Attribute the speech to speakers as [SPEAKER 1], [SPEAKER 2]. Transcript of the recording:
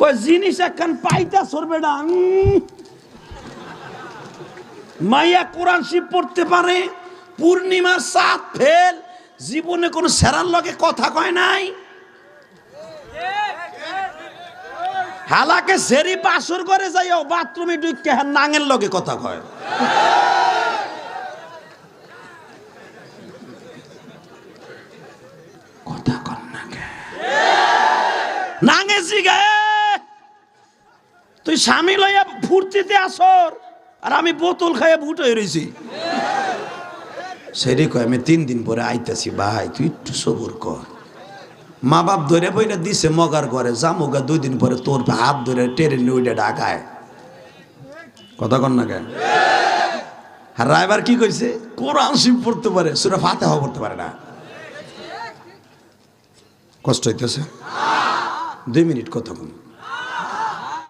[SPEAKER 1] কয়, জিনিস একখান পাইতা সরবে না। মাইয়া কোরআন শিব পড়তে পারে পূর্ণিমার সাত ফেল, জীবনে কোনো সেরার লগে কথা কয় নাই। হালাকে সেরি বাসর করে যাইও বাথরুমে ঢুকে হ্যাঁ নাঙের লগে কথা কয়। কথা না নাঙে। জিগা এ! তুই স্বামী লইয়া ফুর্তিতে আসর, আর আমি বোতল খাইয়া ভুট হয়ে রয়েছি সেরি কয়, আমি তিন দিন পরে আইতাছি, ভাই, তুই একটু সবুর কর। মা বাপ ধরে বইটা দিছে মগার ঘরে জামুগা দুই দিন পরে তোর হাত ধরে টেরে নিউডে ঢাকায়। কথা কন না কেন? আর রায়বার কি কইছে? কোরআন শিব পড়তে পারে, সুরা ফাতে হওয়া পড়তে পারে না। কষ্ট হইতেছে? দুই মিনিট কথা বলুন।